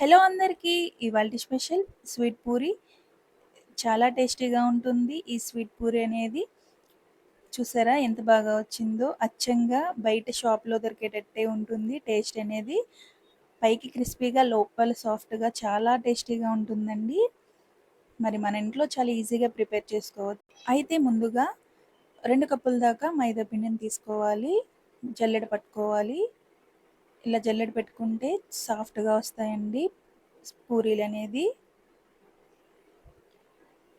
Hello అందరికీ ఇవాళ special sweet puri. చాలా టేస్టీగా ఉంటుంది ఈ స్వీట్ పూరి అనేది. చూసారా ఎంత బాగా వచ్చిందో? అచ్చంగా బయట షాప్లో దొరికేటట్టే ఉంటుంది టేస్ట్ అనేది. పైకి క్రిస్పీగా లోపల సాఫ్ట్గా చాలా టేస్టీగా ఉంటుందండి. మరి మన ఇంట్లో చాలా ఈజీగా ప్రిపేర్ చేసుకోవచ్చు. అయితే ముందుగా రెండు కప్పుల దాకా మైదా పిండిని తీసుకోవాలి. జల్లెడ పట్టుకోవాలి. ఇలా జల్లెడ పెట్టుకుంటే సాఫ్ట్గా వస్తాయండి. పూరీలు అనేది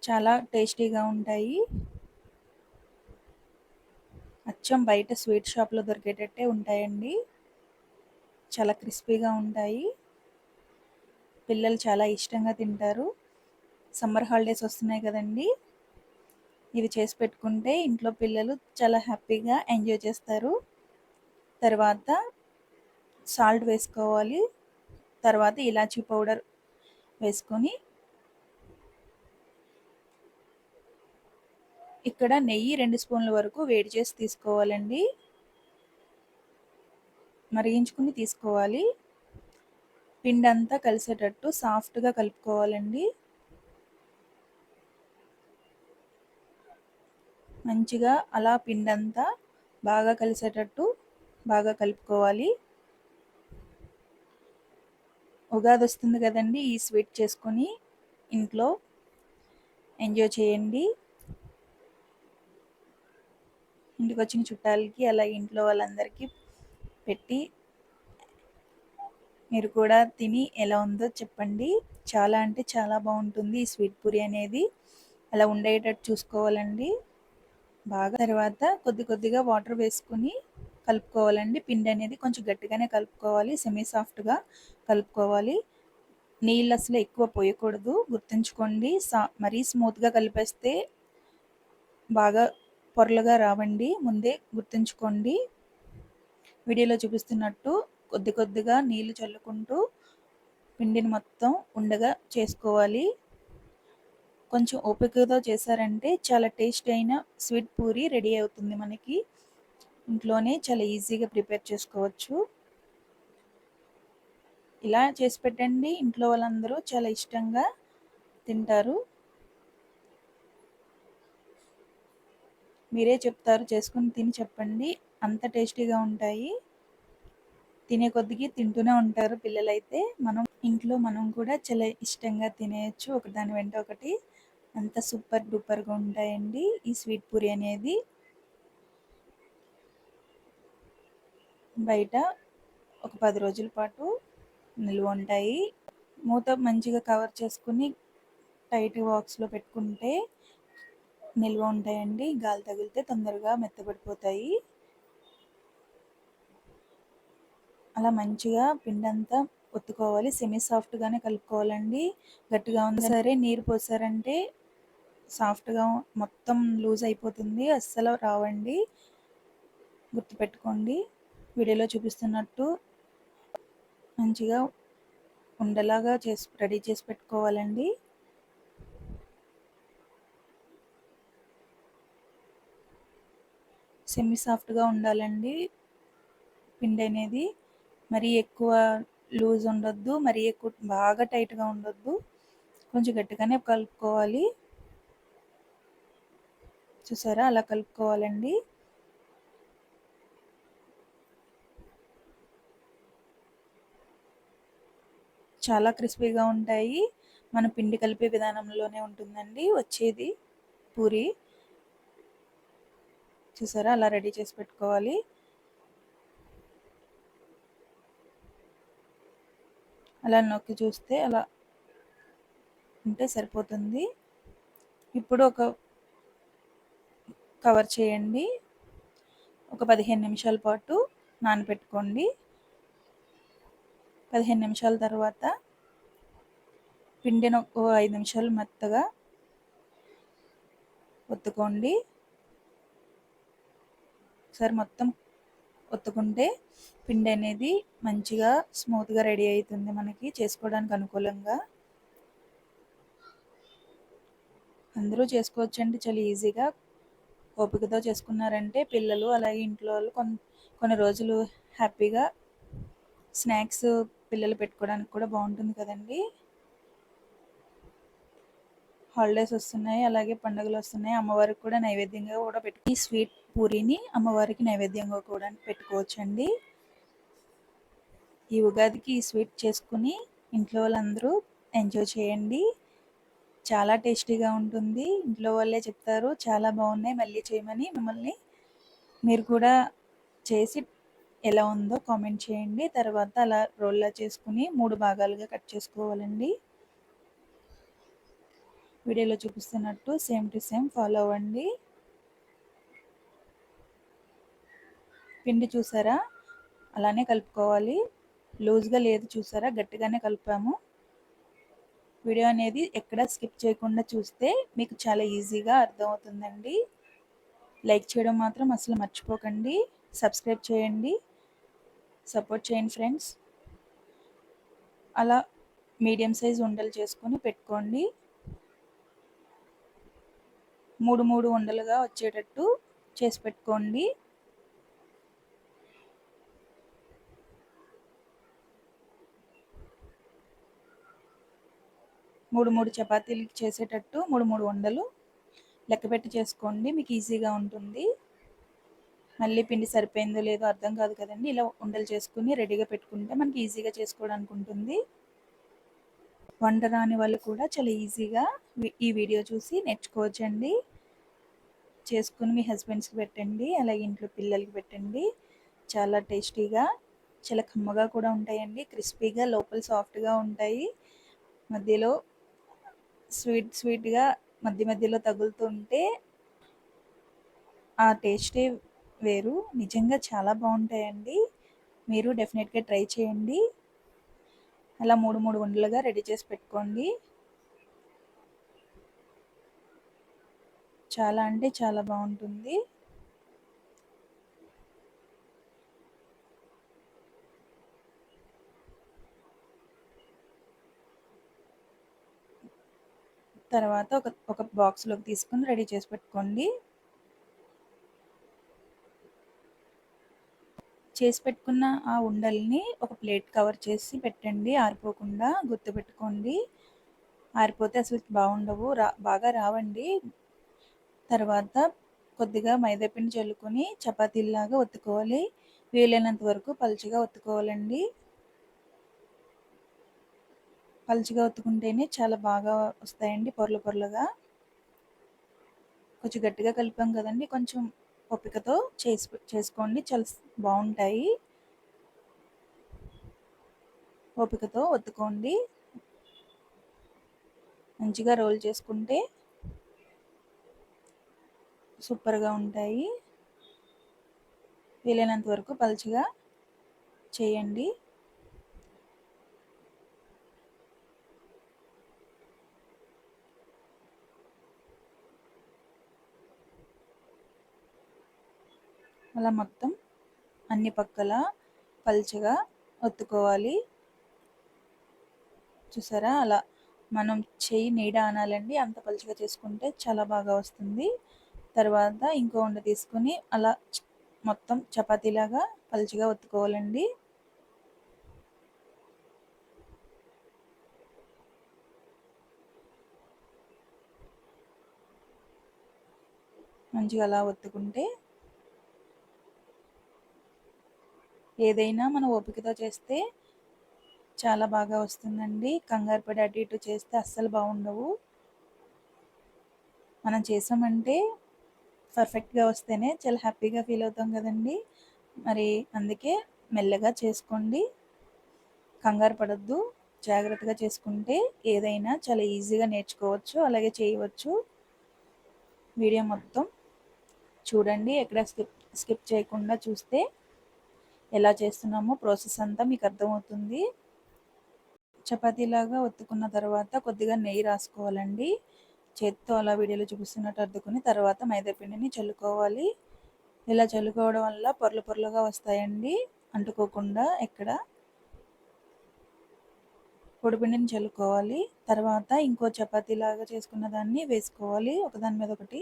చాలా టేస్టీగా ఉంటాయి. అచ్చం బయట స్వీట్ షాప్లో దొరికేటట్టే ఉంటాయండి. చాలా క్రిస్పీగా ఉంటాయి. పిల్లలు చాలా ఇష్టంగా తింటారు. సమ్మర్ హాలిడేస్ వస్తున్నాయి కదండి. ఇవి చేసి పెట్టుకుంటే ఇంట్లో పిల్లలు చాలా హ్యాపీగా ఎంజాయ్ చేస్తారు. తర్వాత సాల్ట్ వేసుకోవాలి. తర్వాత ఇలాచీ పౌడర్ వేసుకొని ఇక్కడ నెయ్యి రెండు స్పూన్ల వరకు వేడి చేసి తీసుకోవాలండి. మరిగించుకుని తీసుకోవాలి. పిండి అంతా కలిసేటట్టు సాఫ్ట్గా కలుపుకోవాలండి. మంచిగా అలా పిండంతా బాగా కలిసేటట్టు బాగా కలుపుకోవాలి. ఉగాది వస్తుంది కదండి ఈ స్వీట్ చేసుకొని ఇంట్లో ఎంజాయ్ చేయండి. ఇంటికి వచ్చిన చుట్టాలకి అలా ఇంట్లో వాళ్ళందరికీ పెట్టి మీరు కూడా తిని ఎలా ఉందో చెప్పండి. చాలా అంటే చాలా బాగుంటుంది ఈ స్వీట్ పూరి అనేది. అలా ఉండేటట్టు చూసుకోవాలండి. బాగా తర్వాత కొద్ది కొద్దిగా వాటర్ వేసుకుని కలుపుకోవాలండి. పిండి అనేది కొంచెం గట్టిగానే కలుపుకోవాలి. సెమీ సాఫ్ట్గా కలుపుకోవాలి. నీళ్ళు అసలు ఎక్కువ పోయకూడదు. గుర్తుంచుకోండి. సా మరీ స్మూత్గా కలిపేస్తే బాగా పొరలుగా రావండి. ముందే గుర్తుంచుకోండి. వీడియోలో చూపిస్తున్నట్టు కొద్ది కొద్దిగా నీళ్ళు చల్లుకుంటూ పిండిని మొత్తం ఉండగా చేసుకోవాలి. కొంచెం ఓపికతో చేశారంటే చాలా టేస్ట్ అయిన స్వీట్ పూరి రెడీ అవుతుంది మనకి. ఇంట్లోనే చాలా ఈజీగా ప్రిపేర్ చేసుకోవచ్చు. ఇలా చేసి పెట్టండి. ఇంట్లో వాళ్ళందరూ చాలా ఇష్టంగా తింటారు. మీరే చెప్తారు చేసుకుని తిని చెప్పండి. అంత టేస్టీగా ఉంటాయి. తినే కొద్దికి తింటూనే ఉంటారు పిల్లలైతే. మనం ఇంట్లో మనం కూడా చాలా ఇష్టంగా తినేయచ్చు. ఒకదాని వెంట ఒకటి అంత సూపర్ డూపర్గా ఉంటాయండి. ఈ స్వీట్ పూరి అనేది బయట ఒక పది రోజుల పాటు నిల్వ ఉంటాయి. మూత మంచిగా కవర్ చేసుకుని టైట్ బాక్స్లో పెట్టుకుంటే నిల్వ ఉంటాయండి. గాలి తగిలితే తొందరగా మెత్తబడిపోతాయి. అలా మంచిగా పిండి అంతా ఒత్తుకోవాలి సెమీ సాఫ్ట్గానే కలుపుకోవాలండి. గట్టిగా ఉంది సరే నీరు పోసారంటే సాఫ్ట్గా మొత్తం లూజ్ అయిపోతుంది. అస్సలు రావండి. గుర్తుపెట్టుకోండి. వీడియోలో చూపిస్తున్నట్టు మంచిగా ఉండలాగా చేసి రెడీ చేసి పెట్టుకోవాలండి. సెమీ సాఫ్ట్గా ఉండాలండి పిండి అనేది. మరీ ఎక్కువ లూజ్ ఉండొద్దు మరీ ఎక్కువ బాగా టైట్గా ఉండొద్దు. కొంచెం గట్టిగానే కలుపుకోవాలి. చూసారా? అలా కలుపుకోవాలండి. చాలా క్రిస్పీగా ఉంటాయి. మన పిండి కలిపే విధానంలోనే ఉంటుందండి వచ్చేది పూరి. చూసారా? అలా రెడీ చేసి పెట్టుకోవాలి. అలా నొక్కి చూస్తే అలా ఉంటే సరిపోతుంది. ఇప్పుడు ఒక కవర్ చేయండి. ఒక పదిహేను నిమిషాల పాటు నానబెట్టుకోండి. పదిహేను నిమిషాల తర్వాత పిండిని ఒక ఐదు నిమిషాలు మెత్తగా ఒత్తుకోండి. ఒకసారి మొత్తం ఒత్తుకుంటే పిండి అనేది మంచిగా స్మూత్గా రెడీ అవుతుంది మనకి చేసుకోవడానికి అనుకూలంగా. అందరూ చేసుకోవచ్చండి చాలా ఈజీగా. ఓపికతో చేసుకున్నారంటే పిల్లలు అలాగే ఇంట్లో వాళ్ళు కొన్ని కొన్ని రోజులు హ్యాపీగా స్నాక్స్ పిల్లలు పెట్టుకోవడానికి కూడా బాగుంటుంది కదండి. హాలిడేస్ వస్తున్నాయి అలాగే పండుగలు వస్తున్నాయి. అమ్మవారికి కూడా నైవేద్యంగా కూడా పెట్టుకుని స్వీట్ పూరిని అమ్మవారికి నైవేద్యంగా కూడా పెట్టుకోవచ్చండి. ఈ ఉగాదికి ఈ స్వీట్ చేసుకుని ఇంట్లో వాళ్ళందరూ ఎంజాయ్ చేయండి. చాలా టేస్టీగా ఉంటుంది. ఇంట్లో వాళ్ళే చెప్తారు చాలా బాగున్నాయి మళ్ళీ చేయమని. మిమ్మల్ని మీరు కూడా చేసి ఎలా ఉందో కామెంట్ చేయండి. తర్వాత అలా రోల్లా చేసుకుని మూడు భాగాలుగా కట్ చేసుకోవాలండి. వీడియోలో చూపిస్తున్నట్టు సేమ్ టు సేమ్ ఫాలో అవ్వండి. పిండి చూసారా? అలానే కలుపుకోవాలి. లూజ్గా లేదు చూసారా? గట్టిగానే కలిపాము. వీడియో అనేది ఎక్కడ స్కిప్ చేయకుండా చూస్తే మీకు చాలా ఈజీగా అర్థమవుతుందండి. లైక్ చేయడం మాత్రం అసలు మర్చిపోకండి. సబ్స్క్రైబ్ చేయండి. సపోర్ట్ చేయండి ఫ్రెండ్స్. అలా మీడియం సైజ్ ఉండలు చేసుకొని పెట్టుకోండి. మూడు మూడు ఉండలుగా వచ్చేటట్టు చేసి పెట్టుకోండి. మూడు మూడు చపాతీలు చేసేటట్టు మూడు మూడు వండలు లెక్క పెట్టి చేసుకోండి. మీకు ఈజీగా ఉంటుంది. మళ్ళీ పిండి సరిపోయిందో లేదో అర్థం కాదు కదండి. ఇలా ఉండలు చేసుకుని రెడీగా పెట్టుకుంటే మనకి ఈజీగా చేసుకోవడానికి ఉంటుంది. వంట రాని వాళ్ళు కూడా చాలా ఈజీగా ఈ వీడియో చూసి నేర్చుకోవచ్చండి. చేసుకుని మీ హస్బెండ్స్కి పెట్టండి అలాగే ఇంట్లో పిల్లలకి పెట్టండి. చాలా టేస్టీగా చాలా కమ్మగా కూడా ఉంటాయండి. క్రిస్పీగా లోపల సాఫ్ట్గా ఉంటాయి. మధ్యలో స్వీట్ స్వీట్గా మధ్య మధ్యలో తగులుతుంటే ఆ టేస్టే వేరు. నిజంగా చాలా బాగుంటాయండి. మీరు డెఫినెట్గా ట్రై చేయండి. అలా మూడు మూడు ఉండలుగా రెడీ చేసి పెట్టుకోండి. చాలా అంటే చాలా బాగుంటుంది. తర్వాత ఒక ఒక బాక్స్లోకి తీసుకొని రెడీ చేసి పెట్టుకోండి. చేసి పెట్టుకున్న ఆ ఉండల్ని ఒక ప్లేట్ కవర్ చేసి పెట్టండి ఆరిపోకుండా గుర్తుపెట్టుకోండి. ఆరిపోతే అసలు బాగుండవు రా బాగా రావండి. తర్వాత కొద్దిగా మైదాపిండి చల్లుకొని చపాతీలాగా ఒత్తుకోవాలి. వీలైనంత వరకు పలుచగా ఒత్తుకోవాలండి. పలుచగా ఒత్తుకుంటేనే చాలా బాగా వస్తాయండి పొరలు పొరలుగా. కొంచెం గట్టిగా కలిపాం కదండి కొంచెం ఓపికతో చేసి చేసుకోండి. చాలా బాగుంటాయి. ఓపికతో ఒత్తుకోండి. మంచిగా రోల్ చేసుకుంటే సూపర్గా ఉంటాయి. వీలైనంత వరకు పలుచగా చేయండి. అలా మొత్తం అన్ని పక్కల పల్చగా ఒత్తుకోవాలి. చూసారా? అలా మనం చెయ్యి నీడ అనాలండి. అంత పలుచగా చేసుకుంటే చాలా బాగా వస్తుంది. తర్వాత ఇంకో వండ తీసుకొని అలా మొత్తం చపాతీలాగా పలుచగా ఒత్తుకోవాలండి. మంచిగా అలా ఒత్తుకుంటే ఏదైనా మనం ఓపికతో చేస్తే చాలా బాగా వస్తుందండి. కంగారు పడి అటు ఇటు చేస్తే అస్సలు బాగుండవు. మనం చేసామంటే పర్ఫెక్ట్గా వస్తేనే చాలా హ్యాపీగా ఫీల్ అవుతాం కదండి. మరి అందుకే మెల్లగా చేసుకోండి. కంగారు పడద్దు. జాగ్రత్తగా చేసుకుంటే ఏదైనా చాలా ఈజీగా నేర్చుకోవచ్చు. అలాగే చేయవచ్చు. వీడియో మొత్తం చూడండి. ఎక్కడ స్కిప్ స్కిప్ చేయకుండా చూస్తే ఎలా చేస్తున్నామో ప్రాసెస్ అంతా మీకు అర్థమవుతుంది. చపాతీలాగా ఒత్తుకున్న తర్వాత కొద్దిగా నెయ్యి రాసుకోవాలండి. చేత్తో అలా వీడియోలో చూపిస్తున్నట్టు అద్దుకుని తర్వాత మైదాపిండిని చల్లుకోవాలి. ఇలా చల్లుకోవడం వల్ల పొరలు పొరలుగా వస్తాయండి. అంటుకోకుండా ఎక్కడ? పొడిపిండిని చల్లుకోవాలి. తర్వాత ఇంకో చపాతీలాగా చేసుకున్న దాన్ని వేసుకోవాలి. ఒకదాని మీద ఒకటి.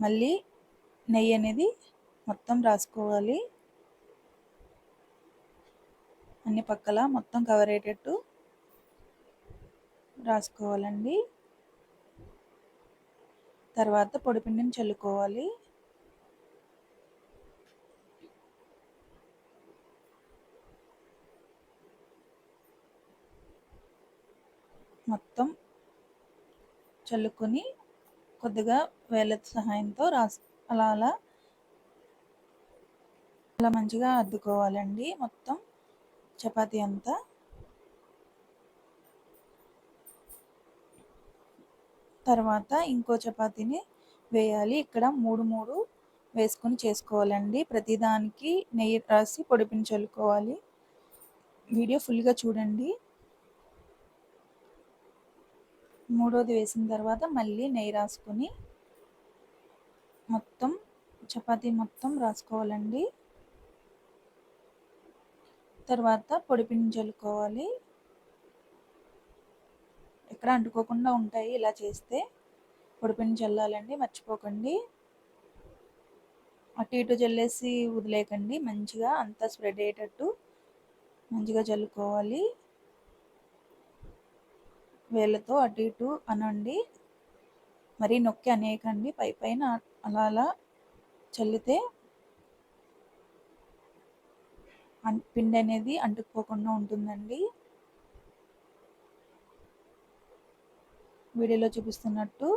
మళ్ళీ నెయ్యి అనేది మొత్తం రాసుకోవాలి. అన్ని పక్కల మొత్తం కవర్ అయ్యేటట్టు రాసుకోవాలండి. తర్వాత పొడిపిండిని చల్లుకోవాలి. మొత్తం చల్లుకొని కొద్దిగా వేల సహాయంతో రాసి అలా అలా అలా మంచిగా అద్దుకోవాలండి మొత్తం. చపాతీ అంతా. తర్వాత ఇంకో చపాతీని వేయాలి. ఇక్కడ మూడు మూడు వేసుకొని చేసుకోవాలండి. ప్రతిదానికి నెయ్యి రాసి పొడిపిని చల్లుకోవాలి. వీడియో ఫుల్గా చూడండి. మూడోది వేసిన తర్వాత మళ్ళీ నెయ్యి రాసుకొని మొత్తం చపాతీ మొత్తం రాసుకోవాలండి. తర్వాత పొడిపిండి చల్లుకోవాలి. ఎక్కడ అంటుకోకుండా ఉంటాయి ఇలా చేస్తే. పొడిపిండి చల్లాలండి మర్చిపోకండి. అటు ఇటు చల్లేసి వదిలేయకండి మంచిగా అంతా స్ప్రెడ్ అయ్యేటట్టు మంచిగా చల్లుకోవాలి. వేళ్ళతో అటు ఇటు అనండి. మరీ నొక్కి అనేకండి పై పైన అలా అలా చల్లితే పిండి అనేది అంటుకుపోకుండా ఉంటుందండి. వీడియోలో చూపిస్తున్నట్టు.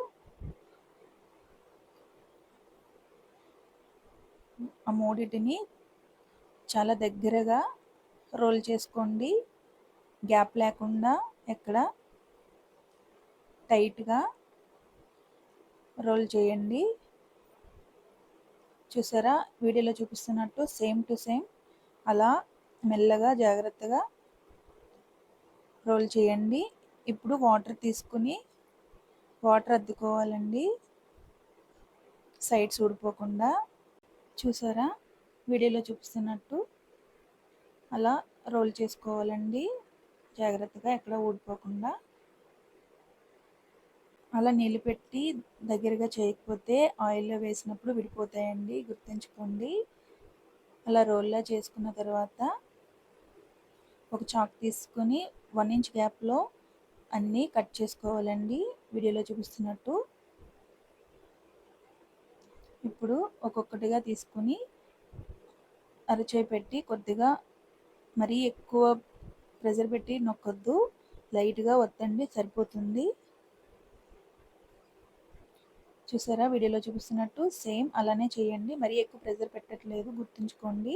ఆ మూడిటిని చాలా దగ్గరగా రోల్ చేసుకోండి. గ్యాప్ లేకుండా ఎక్కడ టైట్గా రోల్ చేయండి. చూసారా? వీడియోలో చూపిస్తున్నట్టు సేమ్ టు సేమ్ అలా మెల్లగా జాగ్రత్తగా రోల్ చేయండి. ఇప్పుడు వాటర్ తీసుకుని వాటర్ అద్దుకోవాలండి. సైడ్స్ ఊడిపోకుండా. చూసారా? వీడియోలో చూపిస్తున్నట్టు అలా రోల్ చేసుకోవాలండి. జాగ్రత్తగా ఎక్కడ ఊడిపోకుండా. అలా నీళ్ళు పెట్టి దగ్గరగా చేయకపోతే ఆయిల్లో వేసినప్పుడు విడిపోతాయండి. గుర్తుంచుకోండి. అలా రోల్లా చేసుకున్న తర్వాత ఒక చాక్ తీసుకొని వన్ ఇంచ్ గ్యాప్లో అన్నీ కట్ చేసుకోవాలండి. వీడియోలో చూపిస్తున్నట్టు. ఇప్పుడు ఒక్కొక్కటిగా తీసుకుని అరచేయి పెట్టి కొద్దిగా మరీ ఎక్కువ ప్రెజర్ పెట్టి నొక్కొద్దు. లైట్గా వత్తండి సరిపోతుంది. చూసారా? వీడియోలో చూపిస్తున్నట్టు సేమ్ అలానే చేయండి. మరీ ఎక్కువ ప్రెజర్ పెట్టట్లేదు గుర్తుంచుకోండి.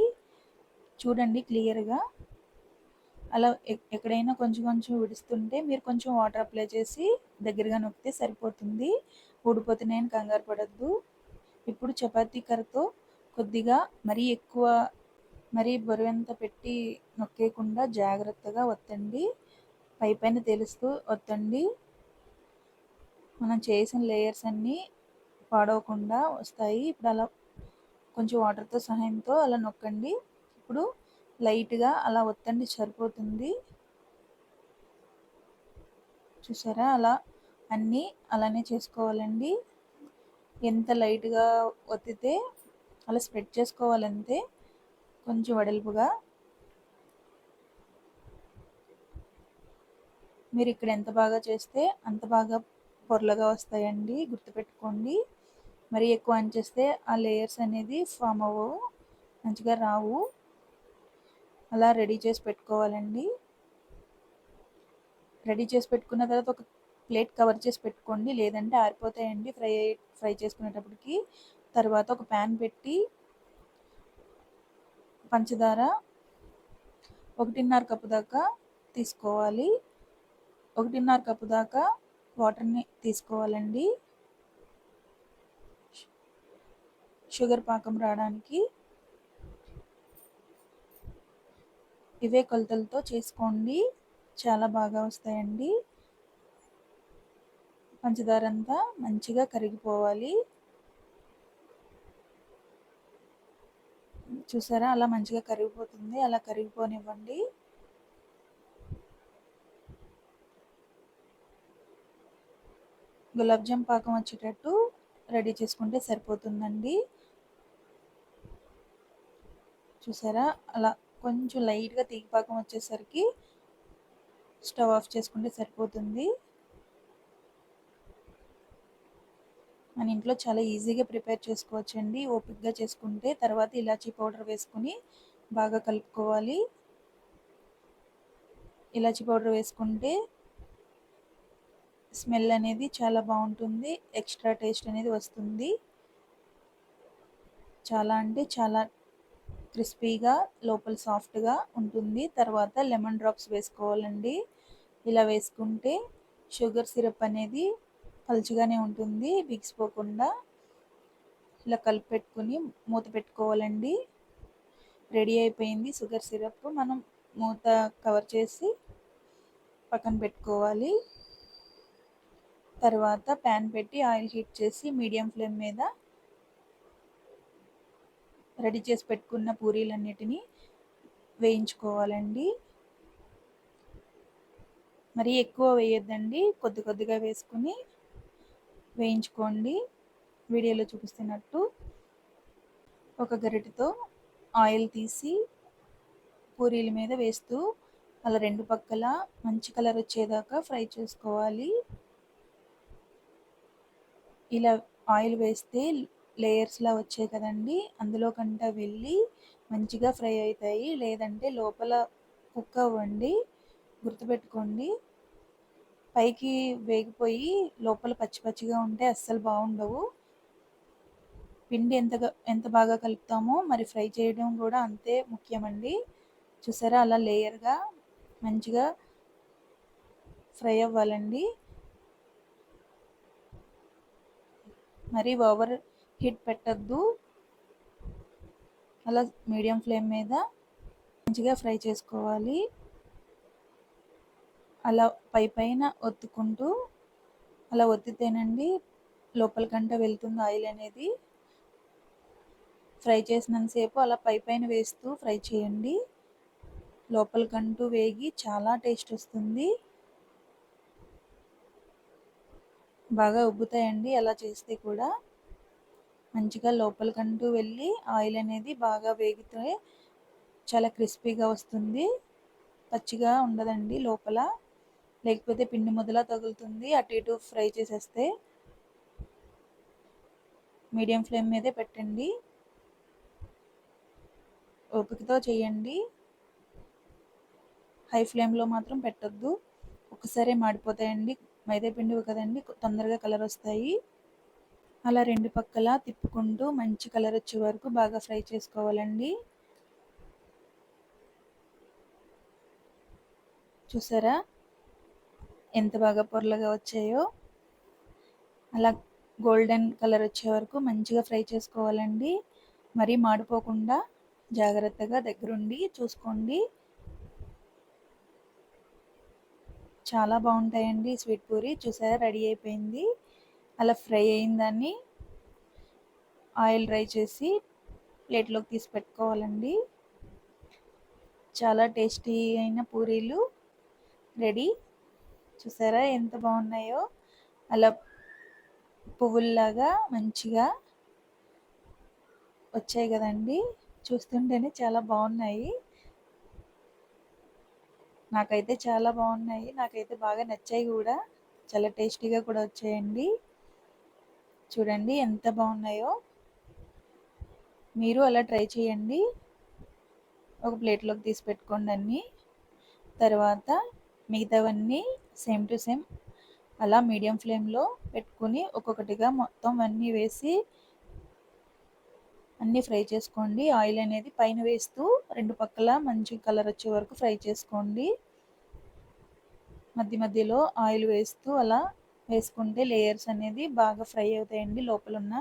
చూడండి క్లియర్గా. అలా ఎక్కడైనా కొంచెం కొంచెం విడుస్తుంటే మీరు కొంచెం వాటర్ అప్లై చేసి దగ్గరగా నొక్కితే సరిపోతుంది. ఊడిపోతున్నాయని కంగారు పడద్దు. ఇప్పుడు చపాతీ కర్రతో కొద్దిగా మరీ ఎక్కువ మరీ బరువెంత పెట్టి నొక్కేయకుండా జాగ్రత్తగా ఒత్తండి. పై పైన తెలుస్తూ ఒత్తండి. మనం చేసిన లేయర్స్ అన్నీ పాడవకుండా వస్తాయి. ఇప్పుడు అలా కొంచెం వాటర్తో సహాయంతో అలా నొక్కండి. ఇప్పుడు లైట్గా అలా ఒత్తండి సరిపోతుంది. చూసారా? అలా అన్నీ అలానే చేసుకోవాలండి. ఎంత లైట్గా ఒత్తితే అలా స్ప్రెడ్ చేసుకోవాలంతే కొంచెం వెడల్పుగా. మీరు ఇక్కడ ఎంత బాగా చేస్తే అంత బాగా పొరలుగా వస్తాయండి గుర్తుపెట్టుకోండి. మరి ఎక్కువ అంచేస్తే చేస్తే ఆ లేయర్స్ అనేది ఫామ్ అవ్వవు మంచిగా రావు. అలా రెడీ చేసి పెట్టుకోవాలండి. రెడీ చేసి పెట్టుకున్న తర్వాత ఒక ప్లేట్ కవర్ చేసి పెట్టుకోండి లేదంటే ఆరిపోతాయండి ఫ్రై ఫ్రై చేసుకునేటప్పటికి. తర్వాత ఒక ప్యాన్ పెట్టి పంచదార ఒకటిన్నర కప్పు దాకా తీసుకోవాలి. ఒకటిన్నర కప్పు దాకా వాటర్ని తీసుకోవాలండి. షుగర్ పాకం రావడానికి ఇవే కొలతలతో చేసుకోండి. చాలా బాగా వస్తాయండి. పంచదార అంతా మంచిగా కరిగిపోవాలి. చూసారా? అలా మంచిగా కరిగిపోతుంది. అలా కరిగిపోనివ్వండి. గులాబ్జామ్ పాకం వచ్చేటట్టు రెడీ చేసుకుంటే సరిపోతుందండి. చూసారా? అలా కొంచెం లైట్గా తీగిపాకం వచ్చేసరికి స్టవ్ ఆఫ్ చేసుకుంటే సరిపోతుంది. మన ఇంట్లో చాలా ఈజీగా ప్రిపేర్ చేసుకోవచ్చండి. ఓపిక్గా చేసుకుంటే తర్వాత ఇలాచీ పౌడర్ వేసుకుని బాగా కలుపుకోవాలి. ఇలాచీ పౌడర్ వేసుకుంటే స్మెల్ అనేది చాలా బాగుంటుంది. ఎక్స్ట్రా టేస్ట్ అనేది వస్తుంది. చాలా అంటే చాలా క్రిస్పీగా లోపల సాఫ్ట్గా ఉంటుంది. తర్వాత లెమన్ డ్రాప్స్ వేసుకోవాలండి. ఇలా వేసుకుంటే షుగర్ సిరప్ అనేది పలుచగానే ఉంటుంది. బిగిసిపోకుండా ఇలా కలిపి పెట్టుకుని మూత పెట్టుకోవాలండి. రెడీ అయిపోయింది షుగర్ సిరప్. మనం మూత కవర్ చేసి పక్కన పెట్టుకోవాలి. తర్వాత ప్యాన్ పెట్టి ఆయిల్ హీట్ చేసి మీడియం ఫ్లేమ్ మీద రెడీ చేసి పెట్టుకున్న పూరీలన్నిటినీ వేయించుకోవాలండి. మరీ ఎక్కువ వేయొద్దండి కొద్ది కొద్దిగా వేసుకుని వేయించుకోండి. వీడియోలో చూపిస్తున్నట్టు ఒక గరిటెతో ఆయిల్ తీసి పూరీల మీద వేస్తూ అలా రెండు పక్కల మంచి కలర్ వచ్చేదాకా ఫ్రై చేసుకోవాలి. ఇలా ఆయిల్ వేస్తే లేయర్స్లా వచ్చాయి కదండి. అందులో కంట వెళ్ళి మంచిగా ఫ్రై అవుతాయి. లేదంటే లోపల కుక్ అవ్వండి గుర్తుపెట్టుకోండి. పైకి వేగిపోయి లోపల పచ్చి పచ్చిగా ఉంటే అస్సలు బాగుండవు. పిండి ఎంత ఎంత బాగా కలుపుతామో మరి ఫ్రై చేయడం కూడా అంతే ముఖ్యమండి. చూసారా అలా లేయర్గా మంచిగా ఫ్రై అవ్వాలండి. మరి ఓవర్ హీట్ పెట్టద్దు. అలా మీడియం ఫ్లేమ్ మీద మంచిగా ఫ్రై చేసుకోవాలి. అలా పై పైన ఒత్తుకుంటూ అలా ఒత్తితేనండి లోపలికంట వెళ్తుంది ఆయిల్ అనేది. ఫ్రై చేసినంతసేపు అలా పై పైన వేస్తూ ఫ్రై చేయండి. లోపలికంటూ వేగి చాలా టేస్ట్ వస్తుంది. బాగా ఉబ్బుతాయండి. అలా చేస్తే కూడా మంచిగా లోపలికంటూ వెళ్ళి ఆయిల్ అనేది బాగా వేగితే చాలా క్రిస్పీగా వస్తుంది. పచ్చిగా ఉండదండి లోపల. లేకపోతే పిండి ముద్దలా తగులుతుంది. అటు ఇటు ఫ్రై చేసేస్తే మీడియం ఫ్లేమ్ మీదే పెట్టండి. ఓపికతో చేయండి. హై ఫ్లేమ్లో మాత్రం పెట్టద్దు. ఒకసారి మాడిపోతాయండి. మైదా పిండి కదండి తొందరగా కలర్ వస్తాయి. అలా రెండు పక్కల తిప్పుకుంటూ మంచి కలర్ వచ్చే వరకు బాగా ఫ్రై చేసుకోవాలండి. చూసారా? ఎంత బాగా పొరలుగా వచ్చాయో. అలా గోల్డెన్ కలర్ వచ్చే వరకు మంచిగా ఫ్రై చేసుకోవాలండి. మరీ మాడిపోకుండా జాగ్రత్తగా దగ్గరుండి చూసుకోండి. చాలా బాగుంటాయండి స్వీట్ పూరి. చూసారా రెడీ అయిపోయింది. అలా ఫ్రై అయిందని ఆయిల్ డ్రై చేసి ప్లేట్లోకి తీసి పెట్టుకోవాలండి. చాలా టేస్టీ అయిన పూరీలు రెడీ. చూసారా ఎంత బాగున్నాయో. అలా పువ్వుల్లాగా మంచిగా వచ్చాయి కదండి. చూస్తుంటేనే చాలా బాగున్నాయి. నాకైతే చాలా బాగున్నాయి. నాకైతే బాగా నచ్చాయి కూడా. చాలా టేస్టీగా కూడా వచ్చాయండి. చూడండి ఎంత బాగున్నాయో. మీరు అలా ట్రై చేయండి. ఒక ప్లేట్లోకి తీసి పెట్టుకోండి అన్నీ. తర్వాత మిగతావన్నీ సేమ్ టు సేమ్ అలా మీడియం ఫ్లేమ్లో పెట్టుకుని ఒక్కొక్కటిగా మొత్తం అన్నీ వేసి అన్నీ ఫ్రై చేసుకోండి. ఆయిల్ అనేది పైన వేస్తూ రెండు పక్కల మంచి కలర్ వచ్చే వరకు ఫ్రై చేసుకోండి. మధ్య మధ్యలో ఆయిల్ వేస్తూ అలా వేసుకుంటే లేయర్స్ అనేది బాగా ఫ్రై అవుతాయండి లోపల ఉన్న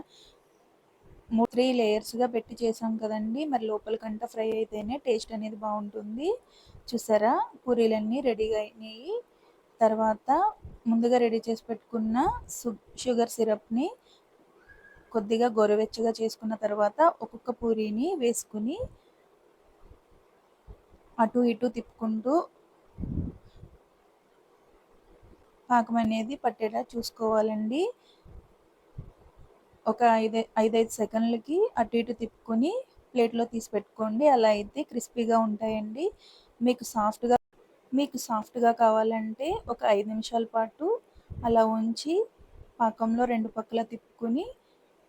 త్రీ లేయర్స్గా పెట్టి చేసాం కదండి. మరి లోపలికంట ఫ్రై అయితేనే టేస్ట్ అనేది బాగుంటుంది. చూసారా? పూరీలన్నీ రెడీగా అయినాయి. తర్వాత ముందుగా రెడీ చేసి పెట్టుకున్న షుగర్ సిరప్ని కొద్దిగా గోరువెచ్చగా చేసుకున్న తర్వాత ఒక్కొక్క పూరీని వేసుకుని అటు ఇటు తిప్పుకుంటూ పాకం అనేది పట్టేలా చూసుకోవాలండి. ఒక ఐదు ఐదైదు సెకండ్లకి అటు ఇటు తిప్పుకొని ప్లేట్లో తీసి పెట్టుకోండి. అలా అయితే క్రిస్పీగా ఉంటాయండి. మీకు సాఫ్ట్గా మీకు సాఫ్ట్గా కావాలంటే ఒక ఐదు నిమిషాల పాటు అలా ఉంచి పాకంలో రెండు పక్కల తిప్పుకొని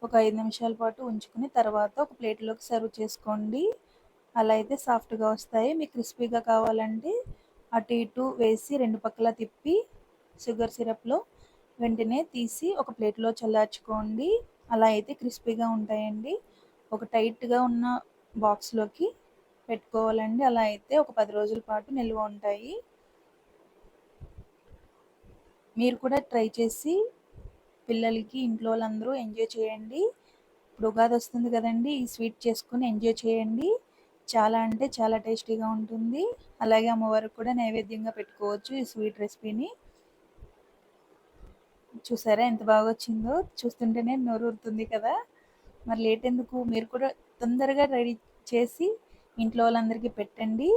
ఒక ఐదు నిమిషాల పాటు ఉంచుకుని తర్వాత ఒక ప్లేట్లోకి సర్వ్ చేసుకోండి. అలా అయితే సాఫ్ట్గా వస్తాయి. మీకు క్రిస్పీగా కావాలంటే అటు ఇటు వేసి రెండు పక్కల తిప్పి షుగర్ సిరప్లో వెంటనే తీసి ఒక ప్లేట్లో చల్లార్చుకోండి. అలా అయితే క్రిస్పీగా ఉంటాయండి. ఒక టైట్గా ఉన్న బాక్స్లోకి పెట్టుకోవాలండి. అలా అయితే ఒక పది రోజుల పాటు నిల్వ ఉంటాయి. మీరు కూడా ట్రై చేసి పిల్లలకి ఇంట్లో వాళ్ళందరూ ఎంజాయ్ చేయండి. ఇప్పుడు ఉగాది వస్తుంది కదండి ఈ స్వీట్ చేసుకుని ఎంజాయ్ చేయండి. చాలా అంటే చాలా టేస్టీగా ఉంటుంది. అలాగే అమ్మవారికి కూడా నైవేద్యంగా పెట్టుకోవచ్చు ఈ స్వీట్ రెసిపీని. చూసారా ఎంత బాగా వచ్చిందో? చూస్తుంటేనే నోరూరుతుంది కదా. మరి లేట్ ఎందుకు? మీరు కూడా తొందరగా రెడీ చేసి ఇంట్లో వాళ్ళందరికీ పెట్టండి.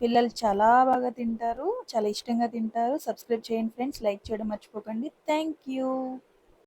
పిల్లలు చాలా బాగా తింటారు చాలా ఇష్టంగా తింటారు. సబ్స్క్రైబ్ చేయండి ఫ్రెండ్స్ లైక్ చేయడం మర్చిపోకండి. Thank you.